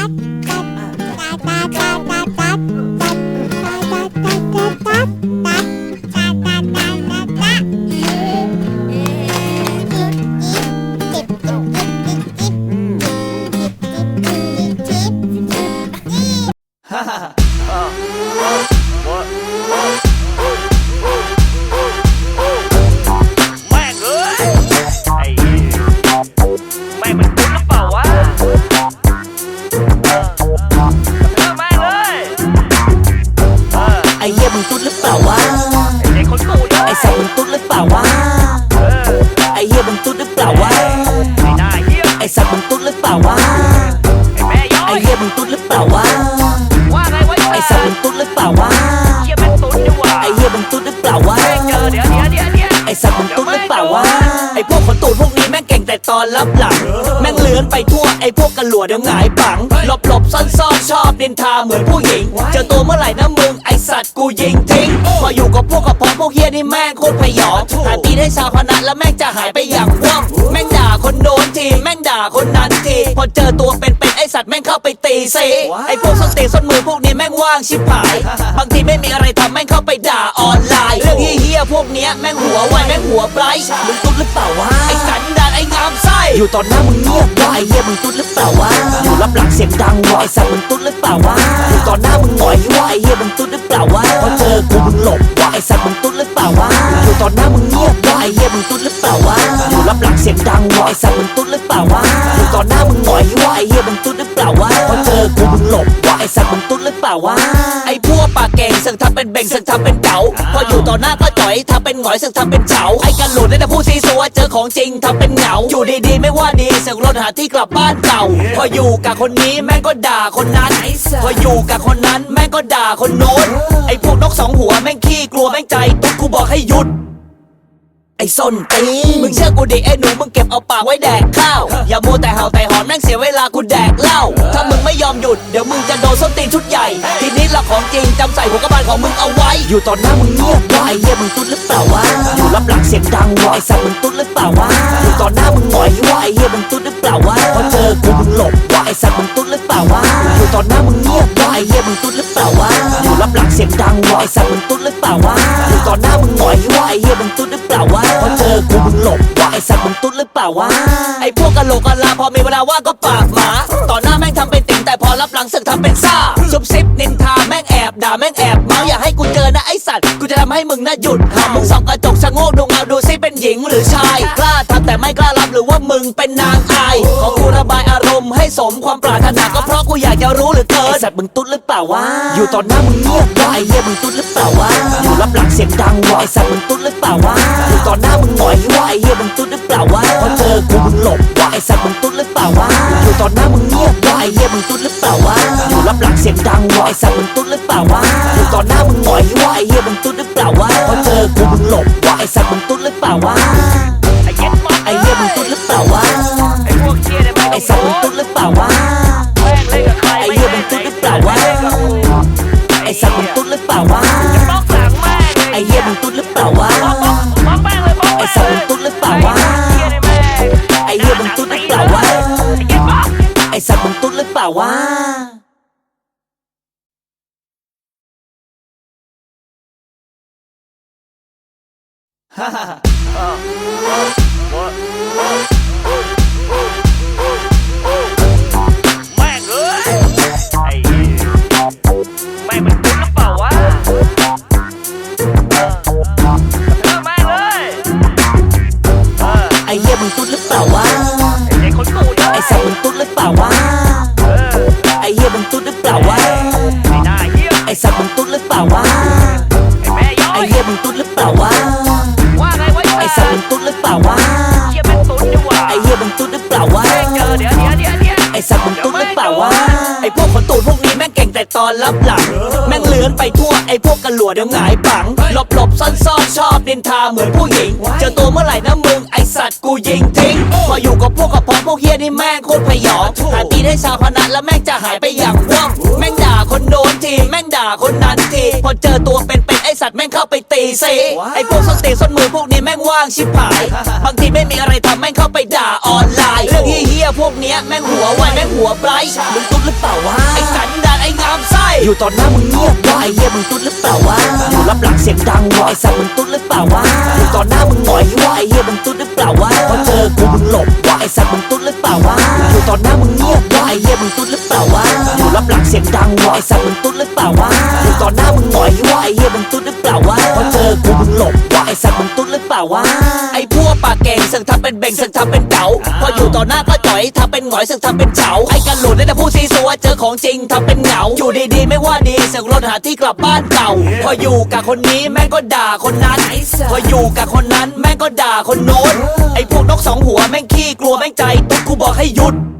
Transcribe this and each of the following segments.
da da da da da da ตุ๊ ต่ตอนรับหลัง แม่งเลื้อนไปทั่วไอ้พวกกันหลัวเดี๋ยวหงายปัง หลบหลบซ่อนซ่อนชอบดินทาเหมือนผู้หญิง เจอตัวเมื่อไหร่นะมึงไอ้สัตว์กูยิงทิ้ง พออยู่กับพวกกับพอพวกเฮียนี่แม่งโคตรพยองหาตีได้ชาวพนันแล้วแม่งจะหายไปอย่างว่องแม่งด่าคนโน้นทีแม่งด่าคนนั้นที พอเจอตัวเป็นเป็นๆไอ้สัตว์แม่งเข้าไปตีซีไอ้พวกส้นตีนส้นมือพวกนี้แม่งว่างชิบหาย บางทีไม่มีอะไรทำแม่งเข้าไปด่าออนไลน์ เรื่องเฮี้ยๆพวกเนี้ยแม่งหัวไวแม่งหัวไบรท์มึงตุ๊ดหรือเปล่าวะไอ้สันดานไอ้งามไส้อยู่ตอนหน้ามึงเงียบวะไอ้เหี้ยมึงตุ๊ดหรือเปล่าวะอยู่รับหลังเสียงดังวะไอ้สัตว์มึงตุ๊ดหรือเปล่าวะอยู่ตอนหน้ามึงหงอยวะไอ้เหี้ยมึงตุ๊ดหรือเปล่าวะพอเจอกูมึงหลบวะไอ้สัตว์มึงตุ๊ดหรือเปล่าวะอยู่ตอนหน้ามึงเงียบวะไอ้เหี้ยมึงตุ๊ดหรือเปล่าวะอยู่รับหลังเสียงดังวะไอ้สัตว์มึงตุ๊ดหรือเปล่าวะอยู่ตอนหน้ามึงหงอยวะไอ้เหี้ยมึงตุ๊ดหรือเปล่าวะพอเจอกูมึงหลบวะไอ้สัตว์มึงตุ๊ดหรือเปล่าวะ เก่งสึกทำเป็นเบ่งสึกทำเป็นเก๋าพออยู่ต่อหน้าก็จ่อยทำเป็นหงอยสึกทำเป็นเฉาไอ้กันหลุดได้แต่พูดซีซัวเจอของจริงทำเป็นเหงาอยู่ดีๆไม่ว่าดีสึกรถหาที่กลับบ้านเก่า พออยู่กับคนนี้แม่งก็ด่าคนนั้น พออยู่กับคนนั้นแม่งก็ด่าคนโน้นไอ้พวกนกสองหัวแม่งขี้กลัวแม่งใจตุ๊กกูบอกให้หยุด ไอ้ส้นตีนมึงเชื่อกูดิไอ้หนูมึงเก็บเอาปากไว้แดกข้าว อย่ามัวแต่เห่าแต่หอนแม่งเสียเวลากูแดกเหล้าถ้ามึงไม่ยอมหยุดเดี๋ยวมึงจะโดนส้นตีนชุดใหญ่ ทีนี้ละของจริงจำใส่หัวกระบาลของมึงเอาไว้ อยู่ตอนหน้ามึงเงียบวะไอ้เหี้ยมึงตุ๊ดหรือเปล่าวะอยู่รับหลังเสียงดังวะไอ้สัตว์มึงตุ๊ดหรือเปล่าวะอยู่ตอนหน้ามึงหงอยวะไอ้เหี้ยมึงตุ๊ดหรือเปล่าวะพอเจอกูมึงหลบวะไอ้สัตว์มึงตุ๊ดหรือเปล่าวะอยู่ตอนหน้ามึงเงียบวะไอ้เหี้ยมึงตุ๊ดหรือเปล่าวะอยู่รับหลังเสียงดังวะไอ้สัตว์มึงตุ๊ดหรือเปล่าวะอยู่ตอนหน้ามึงหงอยวะไอ้เหี้ยมึงตุ๊ดหรือเปล่าวะพอ สัตว์มึงตุ๊ดหรือเปล่าวะไอ้พวกกะโหลกกะลาพอมีเวลาว่างก็ปากหมาต่อหน้าแม่งทำเป็นติ่งแต่พอรับหลังสึกทำเป็นซ่าซุบซิบนินทาแม่งแอบด่าแม่งแอบเมาอย่าให้กูเจอนะไอ้สัตว์กูจะทำให้มึงน่ะหยุดหามึงส่องกระจกชะโงกดูเงาดูซิเป็นหญิงหรือชายกล้า แต่ไม่กล้ารับหรือว่ามึงเป็นนางอายขอกูระบายอารมณ์ให้สมความปรารถนาก็เพราะกูอยากจะรู้เหลือเกินไอ้สัตว์มึงตุ๊ดหรือเปล่าวะอยู่ตอนหน้ามึงเงียบวะไอ้เหี้ยมึงตุ๊ดหรือเปล่าวะอยู่รับหลังเสียงดังวะไอ้สัตว์มึงตุ๊ดหรือเปล่าวะอยู่ตอนหน้ามึงหงอยวะไอ้เหี้ยมึงตุ๊ดหรือเปล่าวะพอเจอกูมึงหลบวะไอ้สัตว์มึงตุ๊ดหรือเปล่าวะอยู่ตอนหน้ามึงเงียบวะไอ้เหี้ยมึงตุ๊ดหรือเปล่าวะอยู่รับหลังเสียงดังวะไอ้สัตว์มึงตุ๊ดหรือเปล่าวะอยู่ตอนหน้ามึงหงอยวะไอ้เหี้ยมึงตุ๊ดหรือเปล่าวะพอเจอกูมึงหลบวะไอ้สัตว์มึง เปล่าวะแม่งเล่นกับใครไอ้เหี้ยมึงตุ๊ดหรือเปล่าวะไอ้สัตว์มึงตุ๊ดหรือเปล่าวะม็อกหลังแม่งไอ้เหี้ยมึงตุ๊ดหรือเปล่าวะม็อกม็อกม็อกแม่งเลยม็อกไอ้สัตว์มึงตุ๊ดหรือเปล่าวะไอ้เหี้ยเนี่ยแม่งไอ้เหี้ยมึงตุ๊ดหรือเปล่าวะไอ้เย็ดม็อกไอ้สัตว์มึงตุ๊ดหรือเปล่าวะแลื้อนไปทั่วไอ้พวกกันหลัวเดี๋ยวหงายปัง หลบหลบซ่อนซ่อนชอบดินทาเหมือนผู้หญิง เจอตัวเมื่อไหร่นะมึงไอ้สัตว์กูยิงทิ้ง พออยู่กับพวกกับพอพวกเฮียนี่แม่งโคตรพยองหาตีได้ชาวพนันแล้วแม่งจะหายไปอย่างว่องแม่งด่าคนโน้นทีแม่งด่าคนนั้นทีพอเจอตัวเป็นเป็นไอสัตว์แม่งเข้าไปตีสิไอพวกส้นตีนส้นมือพวกนี้แม่งว่างชิบหาย บางทีไม่มีอะไรทำแม่งเข้าไปด่าออนไลน์ เรื่องเฮี้ยๆพวกเนี้ยแม่งหัวไวแม่งหัวไบรท์มึงตุ๊ดหรือเปล่าวะไอสันดานไอยู่ตอนหน้ามึงเงียบวะไอเหี้ยมึงตุ๊ดหรือเปล่าวะอยู่รับหลังเสียงดังวะไอสัตว์มึงตุ๊ดหรือเปล่าวะอยู่ตอนหน้ามึงหงอยวะไอเหี้ยมึงตุ๊ดหรือเปล่าวะพอเจอกูมึงหลบวะไอสัตว์มึงตุ๊ดหรือเปล่าวะอยู่ตอนหน้ามึงเงียบวะไอเหี้ยมึงตุ๊ดหรือเปล่าวะอยู่รับหลังเสียงดังวะไอสัตว์มึงตุ๊ดหรือเปล่าวะอยู่ตอนหน้ามึงหงอยวะไอเหี้ยมึงตุ๊ดหรือเปล่าวะพอเจอกูมึงหลบ อสัตว์มึงตุ๊ดหรือเปล่าวะไอพวกปากเก่งสึกทำเป็นเบ่งสึกทำเป็นเก๋าพออยู่ต่อหน้าก็จ่อยทำเป็นหงอยสึกทำเป็นเฉาไอกันหลุดได้แต่พูดซีซัวเจอของจริงทำเป็นเหงาอยู่ดีๆไม่ว่าดีสึกรถหาที่กลับบ้านเก่า พออยู่กับคนนี้แม่งก็ด่าคนนั้นพออยู่กับคนนั้นแม่งก็ด่าคนโน้นไอพวกนกสองหัวแม่งขี้กลัวแม่งใจตุ๊กกูบอกให้หยุดไ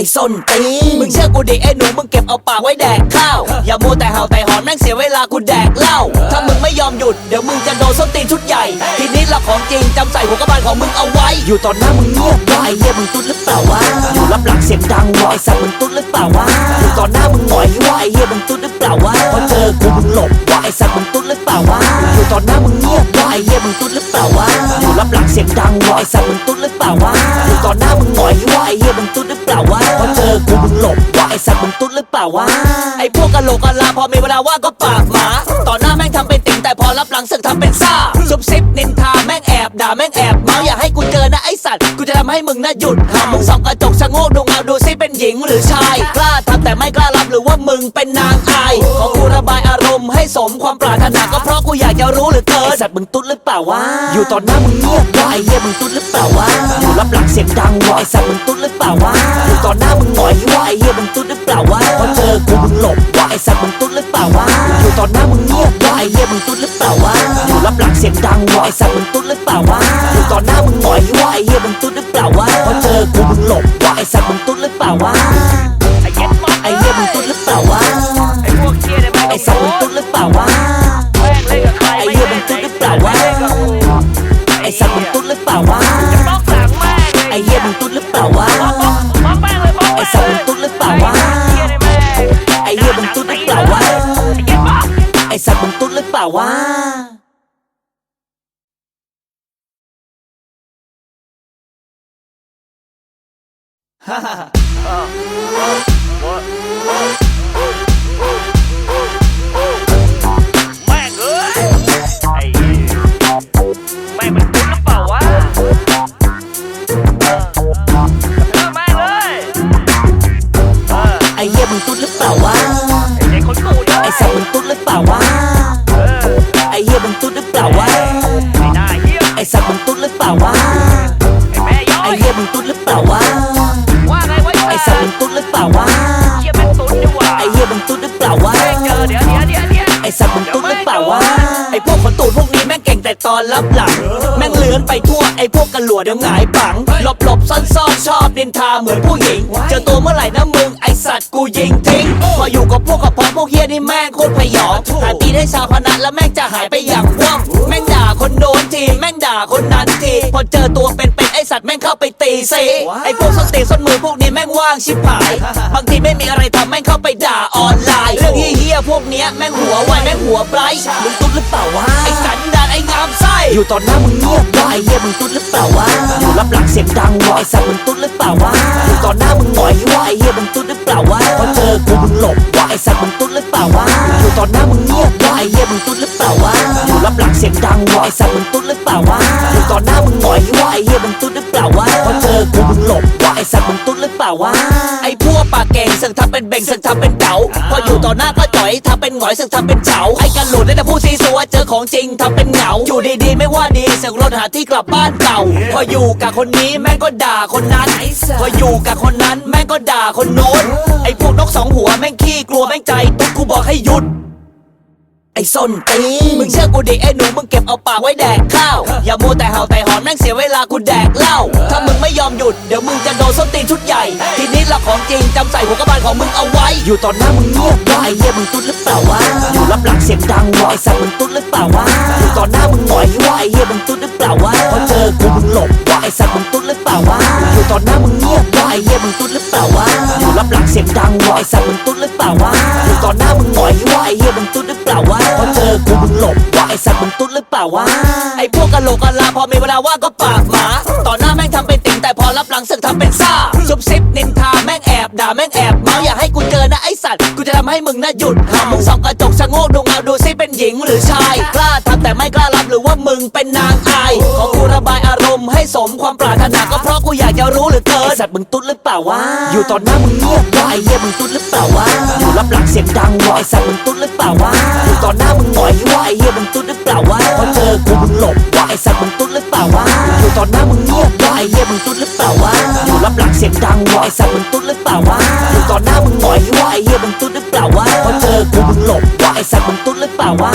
อ้ส้นตีนมึงเชื่อกูดิไอ้หนูมึงเก็บเอาปากไว้แดกข้าว อย่ามัวแต่เห่าแต่หอนแม่งเสียเวลากูแดกเหล้าถ้ามึงไม่ยอมหยุดเดี๋ยวมึงจะโดนส้นตีนชุดใหญ่ ทีนี้ละของจริงจำใส่หัวกระบาลของมึงเอาไว้ อยู่ตอนหน้ามึงเงียบวะไอ้เหี้ยมึงตุ๊ดหรือเปล่าวะอยู่รับหลังเสียงดังวะไอ้สัตว์มึงตุ๊ดหรือเปล่าวะอยู่ตอนหน้ามึงหงอยวะไอ้เหี้ยมึงตุ๊ดหรือเปล่าวะพอเจอกูมึงหลบวะไอ้สัตว์มึงตุ๊ดหรือเปล่าวะอยู่ตอนหน้ามึงเงียบวะไอ้เหี้ยมึงตุ๊ดหรือเปล่าวะอยู่รับหลัง เสียงดังวะไอสัตว์มึงตุ๊ดหรือเปล่าวะอยู่ตอนหน้ามึงหงอยวะไอ้เหี้ยมึงตุ๊ดหรือเปล่าวะพอเจอกูมึงหลบวะไอ้สัตว์มึงตุ๊ดหรือเปล่าวะไอ้พวกกะโหลกกะลาพอมีเวลาว่างก็ปากหมาต่อหน้าแม่งทำเป็นติ่งแต่พอรับหลังสึกทำเป็นซ่าซุบซิบนินทาแม่งแอบด่าแม่งแอบเมาอย่าให้กูเจอนะไอ้สัตว์กูจะทำให้มึงน่าหยุดหามึงส่องกระจกชะโงกดูเงาดูซิเป็นหญิงหรือชายกล้าทำแต่ไม่กล้ารับหรือว่ามึงเป็นนางอายขอกู สมความปรารถนาก็เพราะกูอยากจะรู้เหลือเกินไอ้สัตว์มึงตุ๊ดหรือเปล่าวะอยู่ตอนหน้ามึงเงียบวะไอ้เหี้ยมึงตุ๊ดหรือเปล่าวะอยู่รับหลังเสียงดังวะไอ้สัตว์มึงตุ๊ดหรือเปล่าวะอยู่ตอนหน้ามึงหงอยวะไอ้เหี้ยมึงตุ๊ดหรือเปล่าวะพอเจอกูมึงหลบวะไอ้สัตว์มึงตุ๊ดหรือเปล่าวะอยู่ตอนหน้ามึงเงียบวะไอ้เหี้ยมึงตุ๊ดหรือเปล่าวะอยู่รับหลังเสียงดังวะไอ้สัตว์มึงตุ๊ดหรือเปล่าวะอยู่ตอนหน้ามึงหงอยวะไอ้เหี้ยมึงตุ๊ดหรือเปล่าวะพอเจอกูมึงหลบวะไอ้สัตว์มึงตุ๊ดหรือเปล่าวะ ว์มึงตุ๊ดหรือเปล่าวะแม่งเอ้ยไอ้เหี้ยแม่งมันตุ้นหรือเปล่าวะเออเออแม่งเลยเออไอ้เหี้ยมึงตุ๊ดหรือเปล่าวะไอ้เด็กคนตูดเลยไอ้สัตว์มึงตุ๊ดหรือเปล่าวะ สัตว์มึงตุ๊ดหรือเปล่าวะไอ้แม่ย้อไอ้ยเหี้ยมึงตุ๊ดหรือเปล่าวะว่าไงวะไอ้สัตว์มึงตุ๊ดหรือเปล่าวะเหี้ยแม่งตุ้นดีกว่าไอ้เหี้ยมึงตุ๊ดหรือเปล่าวะแม่งเจอเดี๋ยวเดี๋ยวเดี๋ยวเดี๋ยว ไอ้สัตว์มึงตุ๊ดหรือเปล่าวะ ไอ้พวกคนตูดพวกนี้แม่งเก่งแต่ตอนรับหลัง แม่งเลื้อนไปทั่วไอ้พวกกันหลัวเดี๋ยวหงายปัง หลบหลบซ่อนซ่อนชอบนินทาเหมือนผู้หญิง เจอตัวเมื่อไหร่นะมึงไอ้สัตว์กูยิงทิ้ง พออยู่กับพวกกับพอพวกเฮียนี่แม่งโคตรพยองหาตีได้ชาวพนันแล้วแม่งจะหายไปอย่างว่องแม่งด่า คนโดนทีแม่งด่าคนนั้นทีพอเจอตัวเป็นเป็นไอ้สัตว์แม่งเข้าไปตีสิไอ้พวกส้นตีนส้นมือพวกนี้แม่งว่างชิบหายบางทีไม่มีอะไรทำแม่งเข้าไปด่าออนไลน์ เรื่องเฮี้ยๆพวกเนี้ยแม่งหัวไวแม่งหัวไบรท์มึงตุ๊ดหรือเปล่าวะไอ้สันดานไอ้งามไส้อยู่ตอนหน้ามึงเงียบวะไอ้เหี้ยมึงตุ๊ดหรือเปล่าวะอยู่รับหลังเสียงดังวะไอ้สัตว์มึงตุ๊ดหรือเปล่าวะอยู่ตอนหน้ามึงหงอยวะไอ้เหี้ยมึงตุ๊ดหรือเปล่าวะพอเจอกูมึงหลบวะไอ้สัตว์มึงตุ๊ดหรือเปล่าวะอยู่ตอนหน้ามึงเงียบวะไอ้เหี้ยมึงตุ๊ดหรือเปล่าวะอยู่รับ หลังเสียงดังวะไอ้สัตว์มึงตุ๊ดหรือเปล่าวะอยู่ตอหน้ามึงหงอยวะไอ้เหี้ยมึงตุ๊ดหรือเปล่าวะพอเจอกูมึงหลบวะไอ้สัตว์มึงตุ๊ดหรือเปล่าวะไอ้พวกปากเก่งสึกทำเป็นเบ่งสึกทำเป็นเก๋าพออยู่ต่อหน้าก็จ่อยทำเป็นหงอยสึกทำเป็นเฉาไอ้กันหลุดได้แต่พูดซีซัวเจอของจริงทำเป็นเหงาอยู่ดีๆไม่ว่าดีสึกรถหาที่กลับบ้านเก่าพออยู่กับคนนี้แม่งก็ด่าคนนั้นพออยู่กับคนนั้นแม่งก็ด่าคนโน้นไอ้พวกนกสองหัวแม่งขี้กลัวแม่งใจตุ๊กกูบอกให้หยุด ไอ้ส้นตีนมึงเชื่อกูดิไอ้หนูมึงเก็บเอาปากไว้แดกข้าว อย่ามัวแต่เห่าแต่หอนแม่งเสียเวลากูแดกเหล้าถ้ามึงไม่ยอมหยุดเดี๋ยวมึงจะโดนส้นตีนชุดใหญ่ ทีนี้ละของจริงจำใส่หัวกระบาลของมึงเอาไว้ อยู่ตอนหน้ามึงเงียบวะไอ้เหี้ยมึงตุ๊ดหรือเปล่าวะอยู่รับหลังเสียงดังวะไอ้สัตว์มึงตุ๊ดหรือเปล่าวะอยู่ตอนหน้ามึงหงอยวะไอ้เหี้ยมึงตุ๊ดหรือเปล่าวะพอเจอกูมึงหลบวะไอ้สัตว์มึงตุ๊ดหรือเปล่าวะอยู่ตอนหน้ามึงเงียบวะไอ้เหี้ยมึงตุ๊ดหรือเปล่าวะอยู่รับ หลังเสียงดังวะไอสัตว์มึงตุ๊ดหรือเปล่าวะกูตอนหน้ามึงหงอยวะไอเหี้ยมึงตุ๊ดหรือเปล่าวะพอเจอกูมึงหลบวะไอสัตว์มึงตุ๊ดหรือเปล่าวะไอพวกกะโหลกกะลาพอมีเวลาว่างก็ปากหมาต่อหน้าแม่งทำเป็นติ่งแต่พอรับหลังสึกทำเป็นซ่าซุบซิบนินทาแม่งแอบด่าแม่งแอบเมาอย่าให้กูเจอนะไอสัตว์กูจะทำให้มึงน่าหยุดหามึงส่องกระจกชะโงกดูเงาดูซิเป็นหญิงหรือชายกล้าทำแต่ไม่กล้ารับหรือว่ามึงเป็นนาง ให้สมความปรารถนาก็เพราะกูอยากจะรู้เหลือเกินไอสัตว์มึงตุ๊ดหรือเปล่าวะอยู่ตอนหน้ามึงเงียบวะไอเหี้ยมึงตุ๊ดหรือเปล่าวะอยู่รับหลังเสียงดังวะไอสัตว์มึงตุ๊ดหรือเปล่าวะอยู่ตอนหน้ามึงหงอยวะไอเหี้ยมึงตุ๊ดหรือเปล่าวะพอเจอกูมึงหลบวะไอสัตว์มึงตุ๊ดหรือเปล่าวะอยู่ตอนหน้ามึงเงียบวะไอเหี้ยมึงตุ๊ดหรือเปล่าวะอยู่รับหลังเสียงดังวะไอสัตว์มึงตุ๊ดหรือเปล่าวะอยู่ตอนหน้ามึงหงอยวะไอเหี้ยมึงตุ๊ดหรือเปล่าวะพอเจอกูมึงหลบวะไอสัตว์มึงตุ๊ดหรือเปล่าวะ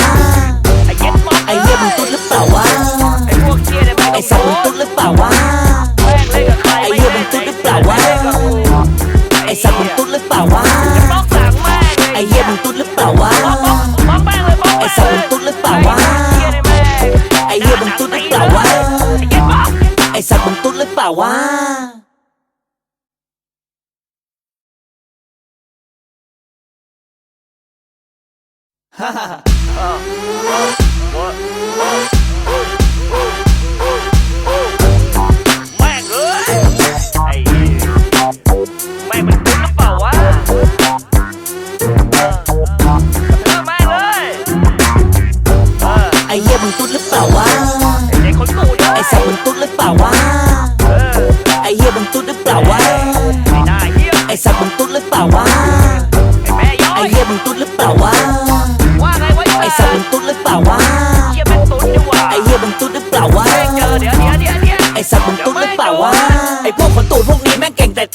แม่งเอ้ยไอ้เหี้ยแม่งมันตุ๊ดหรือเปล่าวะเออเอ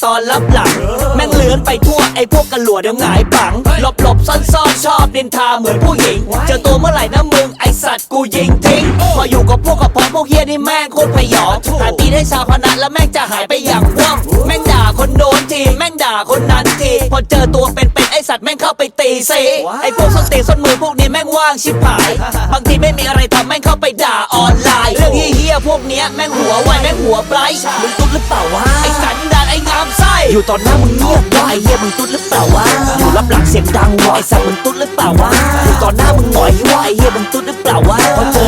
ตอนรับหลัง แม่งเลื้อนไปทั่วไอ้พวกกระหลัวเดี๋ยวหงายปัง หลบหลบซ่อนซ่อนชอบดินทาเหมือนผู้หญิง เจอตัวเมื่อไหร่นะมึงไอสัตว์กูยิงทิ้ง พออยู่กับพวกกับพอพวก นี่แม่งโคตรพยองหายตีให้ชาวคณะแล้วแม่งจะหายไปอย่างว่องแม่งด่าคนโดนที แม่งด่าคนนั้นที พอเจอตัวเป็นเป็นไอสัตว์แม่งเข้าไปตีซีไอพวกส้นตีนส้นมือพวกนี้แม่งว่างชิบหาย บางทีไม่มีอะไรทำแม่งเข้าไปด่าออนไลน์ เรื่องเฮี้ยพวกเนี้ยแม่งหัวไวแม่งหัวไบรท์มึงตุ๊ดหรือเปล่าวะไอสันดานไองามไส้อยู่ตอนหน้ามึงเงียบวะไอเหี้ยมึงตุ๊ดหรือเปล่าวะอยู่รับหลังเสียงดังวะไอสัตว์มึงตุ๊ดหรือเปล่าวะอยู่ตอนหน้ามึงหงอยวะไอเหี้ยมึงตุ๊ดหรือเปล่าวะ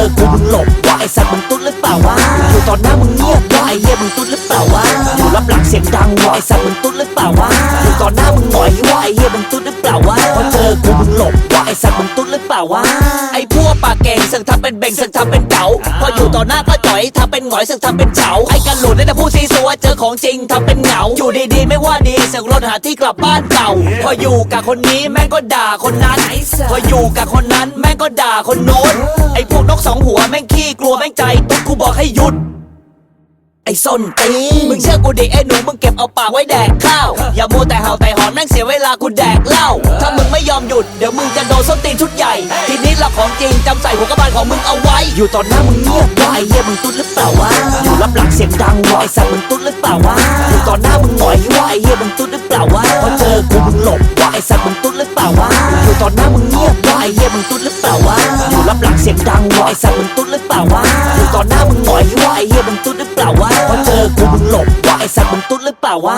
อเจอกูมึงหลบวะไอสัตว์มึงตุ๊ดหรือเปล่าวะอยู่ตอนหน้ามึงเงียบวะไอเหี้ยมึงตุ๊ดหรือเปล่าวะอยู่รับหลังเสียงดังวะไอสัตว์มึงตุ๊ดหรือเปล่าวะอยู่ตอนหน้ามึงหงอยวะไอเหี้ยมึงตุ๊ดหรือเปล่าวะพอเจอกูมึงหลบ ไอสัตว์มึงตุ๊ดหรือเปล่าวะไอพวกปากเก่งสึกทำเป็นเบ่งสึกทำเป็นเก๋าพออยู่ต่อหน้าก็จ่อยทำเป็นหงอยสึกทำเป็นเฉาไอกันหลุดได้แต่พูดซีซัวเจอของจริงทำเป็นเหงา อยู่ดีๆไม่ว่าดีสึกรถหาที่กลับบ้านเก่า พออยู่กับคนนี้แม่งก็ด่าคนนั้นพออยู่กับคนนั้นแม่งก็ด่าคนโน้นไอพวกนกสองหัวแม่งขี้กลัวแม่งใจตุ๊ดกูบอกให้หยุด ไอ้ส้นตีนมึงเชื่อกูดิไอ้หนูมึงเก็บเอาปากไว้แดกข้าว อย่ามัวแต่เห่าแต่หอนแม่งเสียเวลากูแดกเหล้าถ้ามึงไม่ยอมหยุดเดี๋ยวมึงจะโดนส้นตีนชุดใหญ่ ทีนี้เราของจริงจำใส่หัวกระบาลของมึงเอาไว้ อยู่ตอนหน้ามึงเงียบวะไอ้เหี้ยมึงตุ๊ดหรือเปล่าวะอยู่รับหลังเสียงดังวะไอ้สัตว์มึงตุ๊ดหรือเปล่าวะอยู่ตอนหน้ามึงหงอยวะไอ้เหี้ยมึงตุ๊ดหรือเปล่าวะพอเจอกูมึงหลบวะไอ้สัตว์มึงตุ๊ดหรือเปล่าวะอยู่ตอนหน้ามึงเงียบวะไอ้เหี้ยมึงตุ๊ดหรือเปล่าวะอยู่รับหลังเสียงดังวะไอ้สัตว์มึงตุ๊ดหรือเปล่าวะอยู่ตอนหน้ามึงหงอยวะไอ้เหี้ยมึงตุ๊ดหรือเปล่าวะ พอเจอกูมึงหลบวะไอสัตว์มึงตุ๊ดหรือเปล่าวะ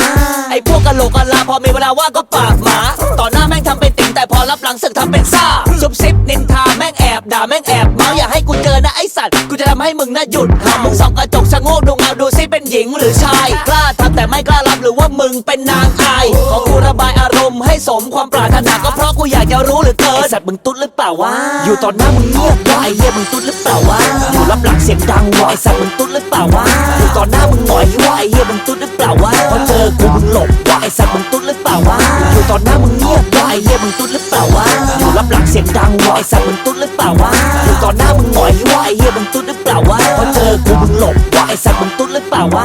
ไอพวกกะโหลกกะลาพอมีเวลาว่างก็ปากหมาต่อหน้าแม่งทำเป็นติ่งแต่พอรับหลังสึกทำเป็นซ่าซุบซิบนินทาแม่งแอบด่าแม่งแอบเมาอย่าให้กูเจอนะไอสัตว์กูจะทำให้มึงน่าหยุดหามึงส่องกระจกชะโงกดูเงาดูซิเป หญิงหรือชาย กล้าทำแต่ไม่กล้ารับหรือว่ามึงเป็นนางอายขอกูระบายอารมณ์ให้สมความปรารถนาก็เพราะกูอยากจะรู้เหลือเกินไอสัตว์มึงตุ๊ดหรือเปล่าวะอยู่ตอนหน้ามึงเงียบวะไอเหี้ยมึงตุ๊ดหรือเปล่าวะอยู่รับหลังเสียงดังวะไอสัตว์มึงตุ๊ดหรือเปล่าวะอยู่ตอนหน้ามึงหงอยวะไอเหี้ยมึงตุ๊ดหรือเปล่าวะพอเจอกูมึงหลบวะไอสัตว์มึงตุ๊ดหรือเปล่าวะอยู่ตอนหน้ามึงเงียบวะไอเหี้ยมึงตุ๊ดหรือเปล่าวะอยู่ รับหลังเสียงดังวะไอสัตว์มึงตุ๊ดหรือเปล่าวะอยู่ตอหน้ามึงหงอยวะไอเหี้ยมึงตุ๊ดหรือเปล่าวะพอเจอกูมึงหลบวะไอสัตว์มึงตุ๊ดหรือเปล่าวะ